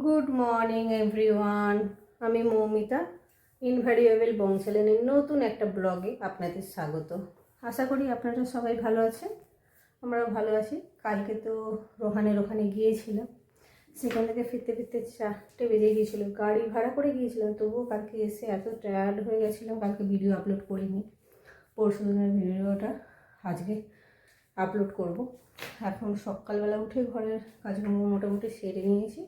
Good morning everyone আমি Moumita. Invariable বংশালেনের নতুন একটা ব্লগে আপনাদের স্বাগত। আশা করি আপনারা সবাই ভালো আছেন। আমরাও ভালো আছি। কালকে তো রোহানের ওখানে গিয়েছিলাম। সেখান থেকে ফিরতে ফিরতে চারটে বেজে গিয়েছিল। গাড়ি ভাড়া করে গিয়েছিলাম, তবুও কালকে এসে এত টায়ার্ড হয়ে গেছিলাম, কালকে ভিডিও আপলোড করিনি। পরশু দিনের ভিডিওটা আজকে আপলোড করব। এখন সকালবেলা উঠে ঘরের কাজকর্ম মোটামুটি সেরে নিয়েছি।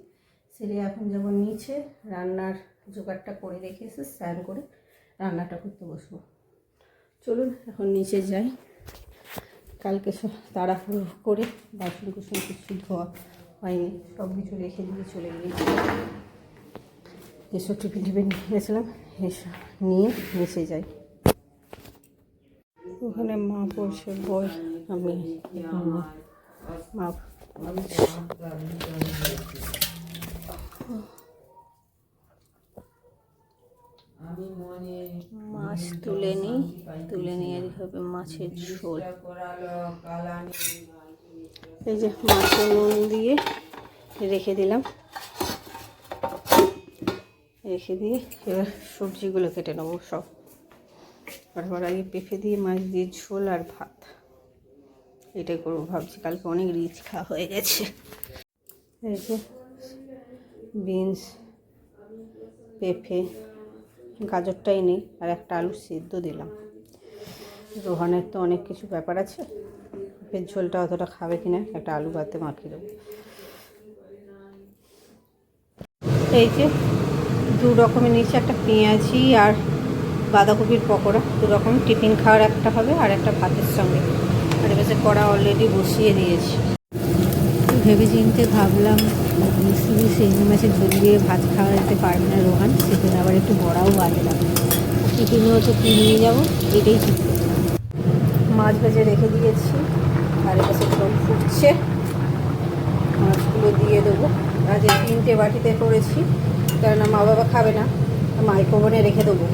সেরে এখন যাব নিচে, রান্নার জোগাড়টা করে রেখে এসে স্নান করে রান্নাটা করতে বসবো। চলুন, এখন নিচে যাই। কালকে সব তাড়াহুড়ো করে বাসন কুসন কিছু ধোয়া হয়নি, সব কিছু রেখে দিয়ে চলে গিয়েছি। এসব টিফিন টিফিন নিয়ে গেছিলাম এসব নিয়ে নিচে যাই। ওখানে মা পড়ছে বই আমি মা মাছ তুলে নিই তুলে নিয়ে হবে মাছের ঝোল। এই যে মাছে নুন দিয়ে রেখে দিলাম। রেখে দিয়ে এবার সবজিগুলো কেটে নেব সব। তারপর আগে পেঁপে দিয়ে মাছ দিয়ে ঝোল আর ভাত। এটাই করব ভাবছি কালকে অনেক রিচ খাওয়া হয়ে গেছে। এই যে বিনস, পেঁপে, গাজরটাই নেই আর একটা আলু সিদ্ধ দিলাম। রোহানের তো অনেক কিছু ব্যাপার আছে, পেঁপের ঝোলটা অতটা খাবে কিনা একটা আলু ভাতে মাখিয়ে দেবো। এই যে দু রকমের নিচে একটা পেঁয়াজি আর বাঁধাকপির পকোড়া, দু রকম টিফিন খাওয়ার একটা হবে আর একটা ভাতের সঙ্গে। আর এবার কড়া অলরেডি বসিয়ে দিয়েছি। ভেবে চিনতে ভাবলাম শুধু শিঙি মাছের ঝোল দিয়ে ভাত খাওয়া যেতে পারবে না রোহান সেখানে আবার একটু বড়াও বাজলাম টিফিনেও তো কি নিয়ে যাব? এটাই ঠিক। মাছ ভেজে রেখে দিয়েছি, আর এপাশে ঝোল ফুটছে। মাছগুলো দিয়ে দেবো। আজ এই তিনটে বাটিতে করেছি, কেননা মা বাবা খাবে না মাইক্রোওভেনে রেখে দেবো।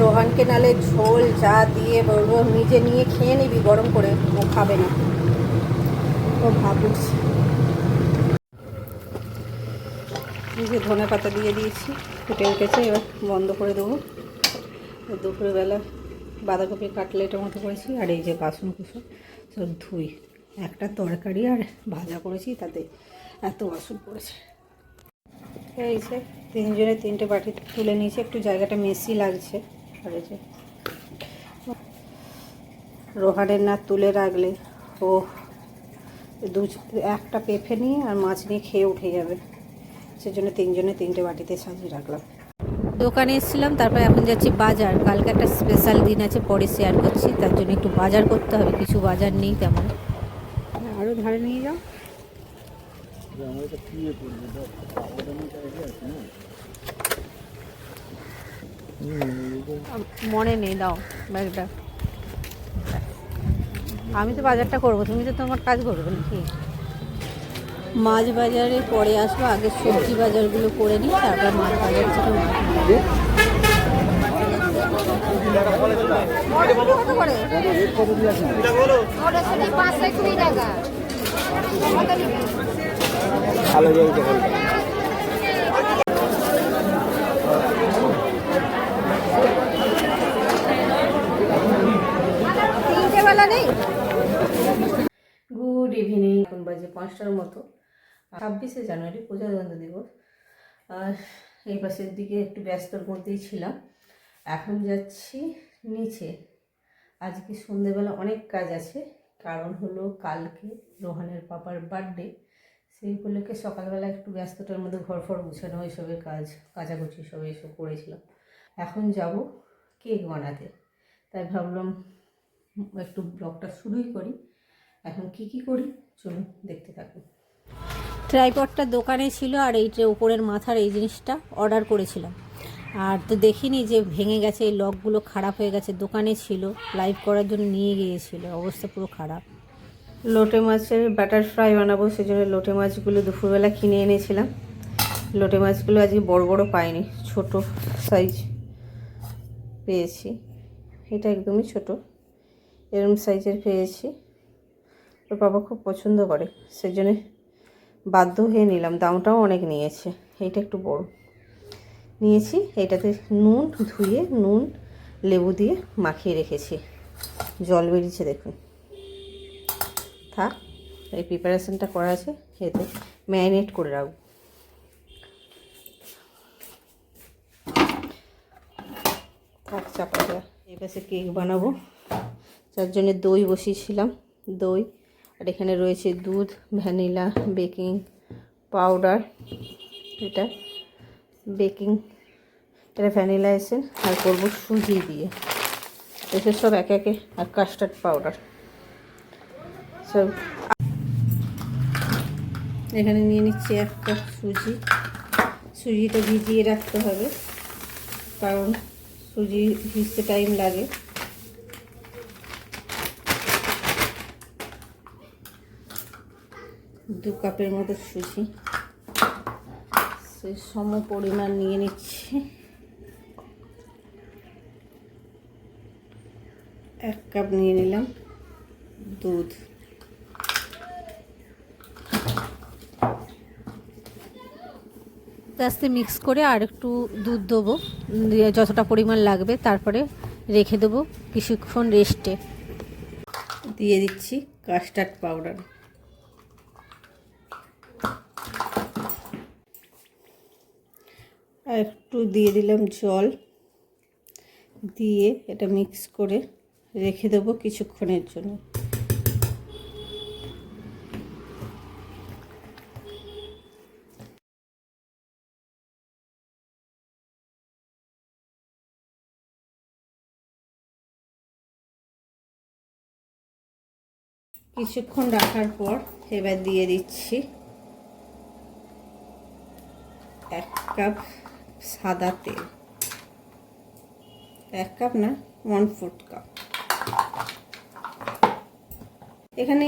রোহানকে নালে ঝোল যা দিয়ে বলব, নিজে নিয়ে খেয়ে নিবি গরম করে, ও খাবে না। ও ভাবুস নিজে ধনে পাতা দিয়ে দিয়েছি, ফুটে উঠেছে, এবার বন্ধ করে দেবো। দুপুরবেলা বাঁধাকপি কাটলেটের মতো করেছি, আর এই যে বাসন কুসন সব ধুই। একটা তরকারি আর ভাজা করেছি, তাতে এত বাসন পড়েছে। এই যে তিনজনে তিনটে বাটি তুলে নিয়েছি, একটু জায়গাটা মেসি লাগছে। আর এই যে রোহানের না তুলে রাখলে ও দু একটা পেঁপে নিয়ে আর মাছ নিয়ে খেয়ে উঠে যাবে। সেজন্য তিনজনে তিনটে বাটিতে সাজিয়ে রাখলাম। দোকানে এসেছিলাম তারপর এখন যাচ্ছি বাজার। কালকে একটা স্পেশাল দিন আছে পরে শেয়ার করছি। তার জন্য একটু বাজার করতে হবে কিছু বাজার নেই তেমন। আরও ধারে নিয়ে যাও। মনে নেই দাও ব্যাগটা আমি তো বাজারটা করব তুমি তো তোমার কাজ করবে নাকি? মাছ বাজারে পরে আসব আগে সবজি বাজারগুলো করে নিই তারপর মাছ বাজার থেকে কত তিনটে বেলা নেই? গুড ইভিনিং এখন বাজে পাঁচটার মতো। ছাব্বিশে জানুয়ারি, প্রজাতন্ত্র দিবস। আর এই পাশের দিকে একটু ব্যস্তর মধ্যেই ছিলাম। এখন যাচ্ছি নিচে। আজকে সন্ধেবেলা অনেক কাজ আছে। কারণ হলো কালকে রোহানের পাপার বার্থডে। সেই উপলক্ষে সকালবেলা একটু ব্যস্ততার মধ্যে ঘর ফর গুছানো এইসবের কাজ, কাচাকুচি সব এসব করেছিলাম। এখন যাব কেক বানাতে। তাই ভাবলাম একটু ব্লগটা শুরুই করি। এখন কি কি করি? চলুন দেখতে থাকুন। ট্রাইপডটা দোকানে ছিল আর এইটা উপরের মাথার এই জিনিসটা অর্ডার করেছিলাম। আর তো দেখিনি যে ভেঙে গেছে, এই লকগুলো খারাপ হয়ে গেছে, দোকানে ছিল লাইভ করার জন্য নিয়ে গিয়েছিল, অবস্থা পুরো খারাপ। লোটে মাছের বাটার ফ্রাই বানাবো, সেজন্য লোটে মাছগুলো দুপুরবেলা কিনে এনেছিলাম। লোটে মাছগুলো আজকে বড় বড় পাইনি, ছোট সাইজ পেয়েছি। এটা একদমই ছোট, এরম সাইজের পেয়েছি। ওর বাবা খুব পছন্দ করে সেই জন্যে বাধ্য হয়ে নিলাম। দামটাও অনেক নিয়েছে। এইটা একটু বড়। নিয়েছি। এটাতে নুন ধুয়ে, নুন, লেবু দিয়ে মাখিয়ে রেখেছি। জল বেরিয়েছে দেখুন। থাক, এই প্রিপারেশানটা করা আছে। এতে ম্যারিনেট করে রাখব। থাক চাপা দেওয়া পাশে কেক বানাবো। যার জন্য দই বসিয়েছিলাম। দই আর এখানে রয়েছে দুধ, ভ্যানিলা, বেকিং পাউডার, এটা বেকিং, এটা ভ্যানিলা এসেন আর করব সুজি দিয়ে। এসে সব একে একে, আর কাস্টার্ড পাউডার। সব এখানে নিয়ে নিচ্ছি এক কাপ সুজি। সুজিটা ভিজিয়ে রাখতে হবে, কারণ সুজি ভিজতে টাইম লাগে। দু কাপের মতো সুজি। সে সম পরিমাণ নিয়ে নিচ্ছি। এক কাপ নিয়ে নিলাম দুধ। আস্তে আস্তে মিক্স করে আর একটু দুধ দেবো। যতটা পরিমাণ লাগবে তারপরে রেখে দেবো কিছুক্ষণ রেস্টে দিয়ে দিচ্ছি কাস্টার্ড পাউডার একটু দিয়ে দিলাম জল। দিয়ে এটা মিক্স করে রেখে দেবো কিছুক্ষণের জন্য। কিছুক্ষণ রাখার পর এবার দিয়ে দিচ্ছি এক কাপ সাদা তেল। এক কাপ না ওয়ান ফোর্থ কাপ এখানে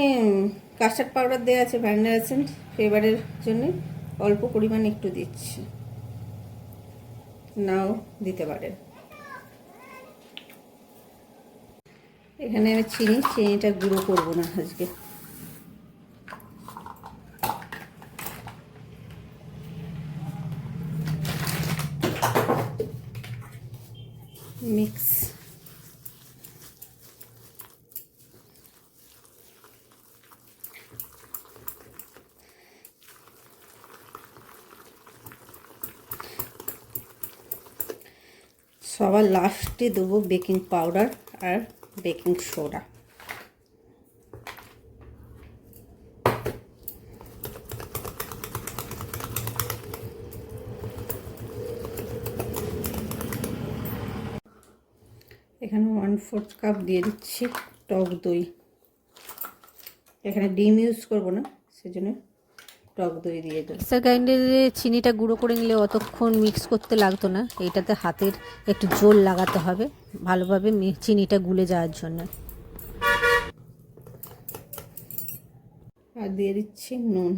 কাস্টার্ড পাউডার দেওয়া আছে ভ্যানিলা এসেন্স ফ্লেভারের জন্য অল্প পরিমাণ একটু দিচ্ছি। নাও, দিতে পারেন। এখানে আমি চিনি, চিনিটা গুঁড়ো করব না আজকে মিক্স সবার লাস্টে দেবো বেকিং পাউডার আর বেকিং সোডা। এখানে ওয়ান ফোর্থ কাপ দিয়ে দিচ্ছি টক দই। এখানে ডিম ইউজ করব না, সেজন্য টক দই দিয়ে দেবো। মিক্সার গ্রাইন্ডারে চিনিটা গুঁড়ো করে নিলে অতক্ষণ মিক্স করতে লাগতো না। এইটাতে হাতের একটু জোর লাগাতে হবে ভালোভাবে চিনিটা গুলে যাওয়ার জন্য। আর দিয়ে দিচ্ছি নুন।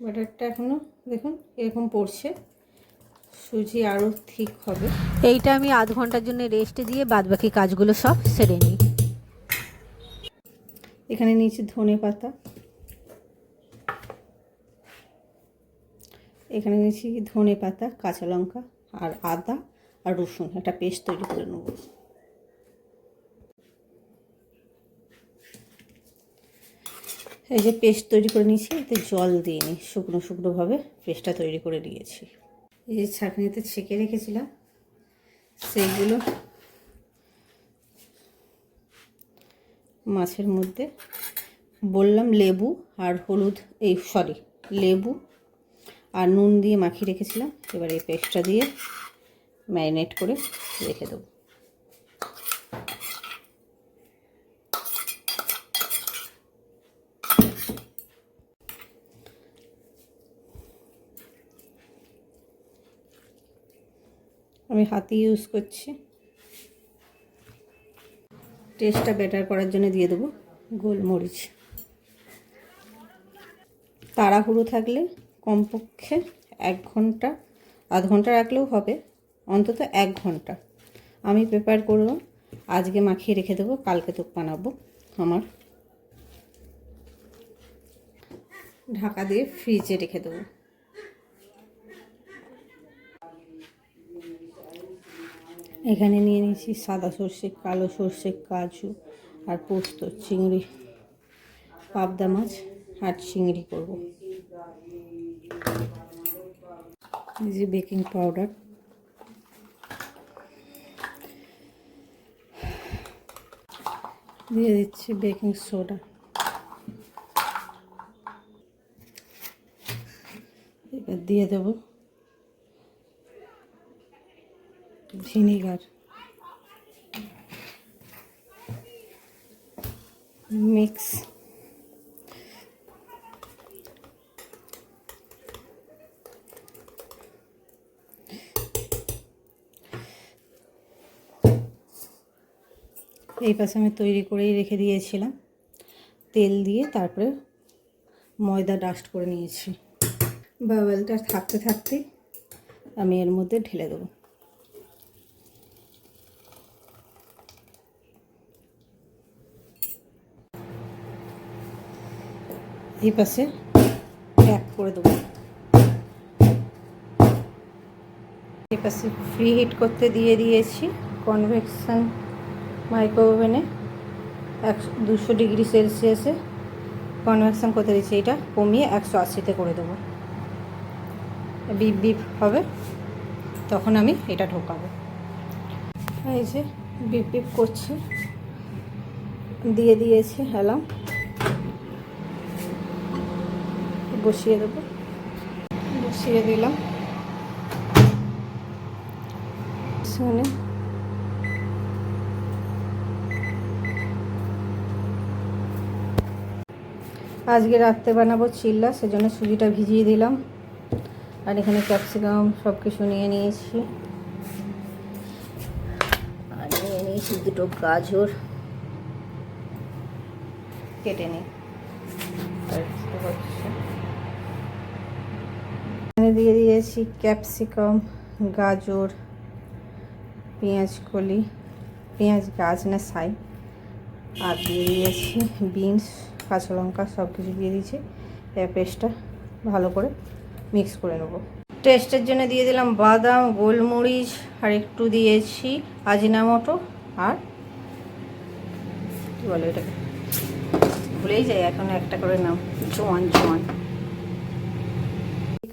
বাটারটা এখনও দেখুন এরকম পড়ছে। সুজি আরও ঠিক হবে। এইটা আমি আধ ঘণ্টার জন্য রেস্টে দিয়ে বাদবাকি কাজগুলো সব সেরে নিই। এখানে নিয়েছি ধনে পাতা। এখানে নিয়েছি ধনে পাতা, কাঁচা লঙ্কা আর আদা আর রসুন, একটা পেস্ট তৈরি করে নেব। এই যে পেস্ট তৈরি করে নিয়েছি, এতে জল দিইনি শুকনো শুকনোভাবে পেস্টটা তৈরি করে নিয়েছি। এই যে ছাঁকনিতে ছেঁকে রেখেছিলাম, সেইগুলো মাছের মধ্যে। বললাম লেবু আর হলুদ, এই সরি, লেবু আর নুন দিয়ে মাখিয়ে রেখেছিলাম। এবার এই পেস্টটা দিয়ে ম্যারিনেট করে রেখে দেবো। আমি হাতে ইউজ করছি। টেস্টটা বেটার করার জন্য দিয়ে দেবো গোলমরিচ। তাড়াহুড়ো থাকলে কমপক্ষে এক ঘণ্টা, আধ ঘণ্টা রাখলেও হবে, অন্তত এক ঘণ্টা। আমি প্রিপেয়ার করব আজকে মাখিয়ে রেখে দেবো, কালকে তো বানাবো আমার। ঢাকা দিয়ে ফ্রিজে রেখে দেবো। এখানে নিয়ে নিয়েছি সাদা সর্ষে, কালো সর্ষে, কাজু আর পোস্ত, চিংড়ি, পাবদা মাছ আর চিংড়ি করব। যে বেকিং পাউডার। দিয়ে দিচ্ছি বেকিং সোডা। এবার দিয়ে দেব ভিনিগার মিক্স এই পাশে আমি তৈরি করেই রেখে দিয়েছিলাম। তেল দিয়ে তারপরে ময়দা ডাস্ট করে নিয়েছি। বাবেলটা থাকতে থাকতে আমি এর মধ্যে ঢেলে দেবো। এই পাশে প্যাক করে দেবো। এই পাশে ফ্রি হিট করতে দিয়ে দিয়েছি কনভেকশান মাইক্রো ওভেনে একশো, দুশো ডিগ্রি সেলসিয়াসে কনভেকশন করতে দিচ্ছি এটা। কমিয়ে একশো আশিতে করে দেবো। বিপ বিপ হবে, তখন আমি এটা ঢোকাবো। এই যে বিপ বিপ করছে। দিয়ে দিয়েছি অ্যালার্ম বসিয়ে দেবো। বসিয়ে দিলাম। শুনে। আজকে রাত্রে বানাবো চিল্লা, সেজন্য সুজিটা ভিজিয়ে দিলাম। আর এখানে ক্যাপসিকাম সব কিছু নিয়ে নিয়েছি। আর নিয়ে নিয়েছি দুটো গাজর। কেটে নিই। আর এখানে দিয়ে দিয়েছি ক্যাপসিকাম, গাজর, পেঁয়াজ কলি, পেঁয়াজ, গাছ না সাই। আর দিয়ে দিয়েছি বিনস, কাঁচা লঙ্কা সব কিছু দিয়ে দিয়েছি। এবার পেস্টটা ভালো করে মিক্স করে নেব। টেস্টের জন্য দিয়ে দিলাম বাদাম, গোলমরিচ, আর একটু দিয়েছি আজিনামটো, আর কী বলে এটাকে ভুলেই যাই, এখন একটা করে নাম, জোয়ান জোয়ান।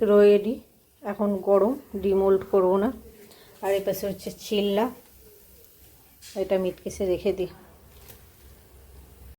রেডি এখন গরম, ডিমোল্ড করব না। আর এ পাশে হচ্ছে চিল্লা এটা মিটকেসে রেখে দিই